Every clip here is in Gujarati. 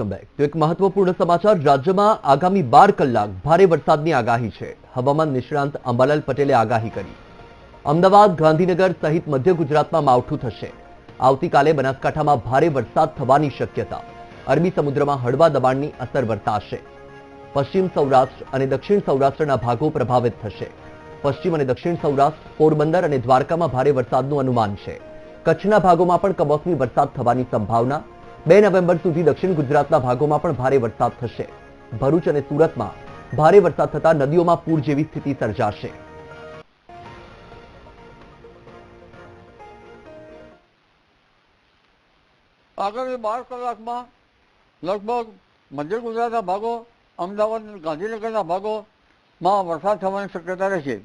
વેલકમ બેક તો એક મહત્વપૂર્ણ સમાચાર, રાજ્યમાં આગામી બાર કલાક ભારે વરસાદની આગાહી છે. હવામાન નિષ્ણાંત અંબાલાલ પટેલે આગાહી કરી. અમદાવાદ, ગાંધીનગર સહિત મધ્ય ગુજરાતમાં માવઠું થશે. આવતીકાલે બનાસકાંઠામાં ભારે વરસાદ થવાની શક્યતા. અરબી સમુદ્રમાં હળવા દબાણની અસર વર્તાશે. પશ્ચિમ સૌરાષ્ટ્ર અને દક્ષિણ સૌરાષ્ટ્રના ભાગો પ્રભાવિત થશે. પશ્ચિમ અને દક્ષિણ સૌરાષ્ટ્ર, પોરબંદર અને દ્વારકામાં ભારે વરસાદનું અનુમાન છે. કચ્છના ભાગોમાં પણ કમોસમી વરસાદ થવાની સંભાવના બે નવેમ્બર સુધી દક્ષિણ ગુજરાતના ભાગોમાં પણ ભારે વરસાદ થશે. ભરૂચ અને સુરતમાં ભારે વરસાદ થતા નદીઓમાં પૂર જેવી સ્થિતિ સર્જાશે. આગામી બાર કલાકમાં લગભગ મધ્ય ગુજરાતના ભાગો, અમદાવાદ ગાંધીનગરના ભાગોમાં વરસાદ થવાની શક્યતા રહેશે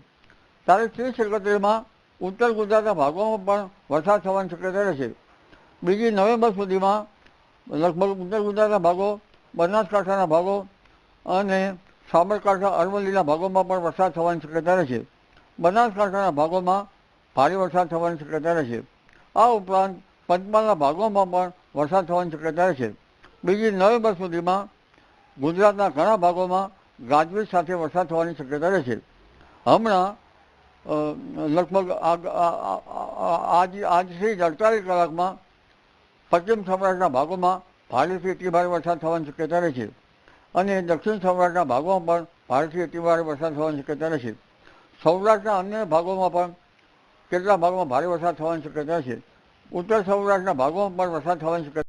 ત્યારે ત્રીસ એકત્રીસમાં ઉત્તર ગુજરાતના ભાગોમાં પણ વરસાદ થવાની શક્યતા રહેશે બીજી નવેમ્બર સુધીમાં લગભગ ઉત્તર ગુજરાતના ભાગો બનાસકાંઠાના ભાગો અને સાબરકાંઠા અરવલ્લીના ભાગોમાં પણ વરસાદ થવાની શક્યતા રહેશે બનાસકાંઠાના ભાગોમાં ભારે વરસાદ થવાની શક્યતા રહેશે આ ઉપરાંત પંચમહાલના ભાગોમાં પણ વરસાદ થવાની શક્યતા રહેશે બીજી નવેમ્બર સુધીમાં ગુજરાતના ઘણા ભાગોમાં ગાજવીજ સાથે વરસાદ થવાની શક્યતા રહેશે હમણાં લગભગ આજ આજથી અડતાલીસ કલાકમાં પશ્ચિમ સૌરાષ્ટ્રના ભાગોમાં ભારેથી અતિ ભારે વરસાદ થવાની શક્યતા રહેશે અને દક્ષિણ સૌરાષ્ટ્રના ભાગોમાં પણ ભારેથી અતિ ભારે વરસાદ થવાની શક્યતા રહેશે. સૌરાષ્ટ્રના અન્ય ભાગોમાં પણ કેટલા ભાગોમાં ભારે વરસાદ થવાની શક્યતા છે. ઉત્તર સૌરાષ્ટ્રના ભાગોમાં પણ વરસાદ થવાની શક્યતા